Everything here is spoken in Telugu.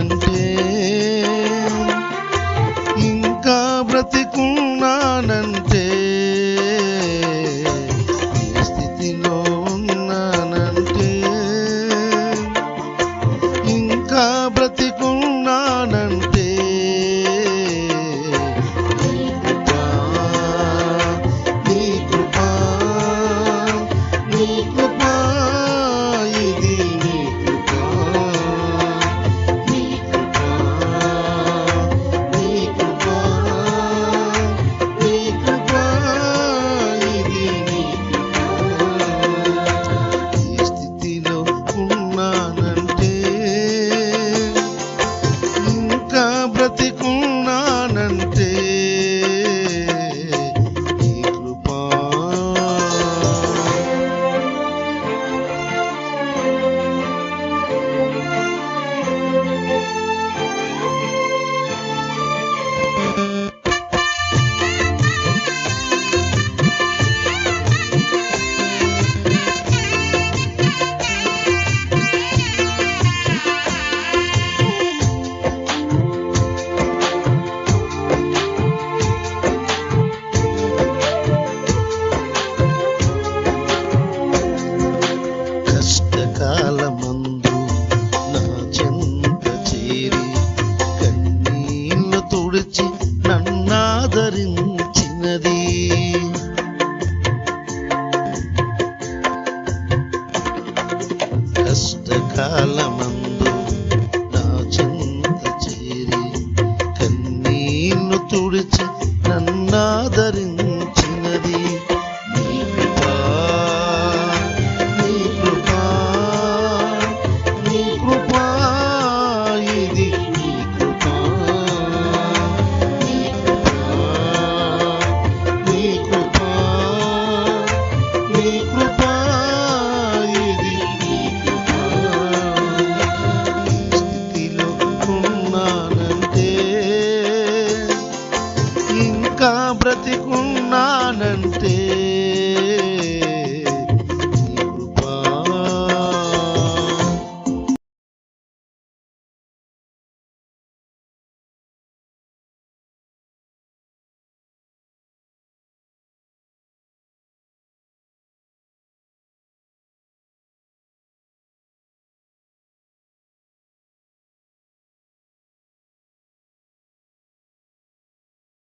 and day. ఆవరించినది కష్టకాలమందు నా చెంత చేరి కన్నీళ్ళు తుడిచి బ్రతికున్నానంతే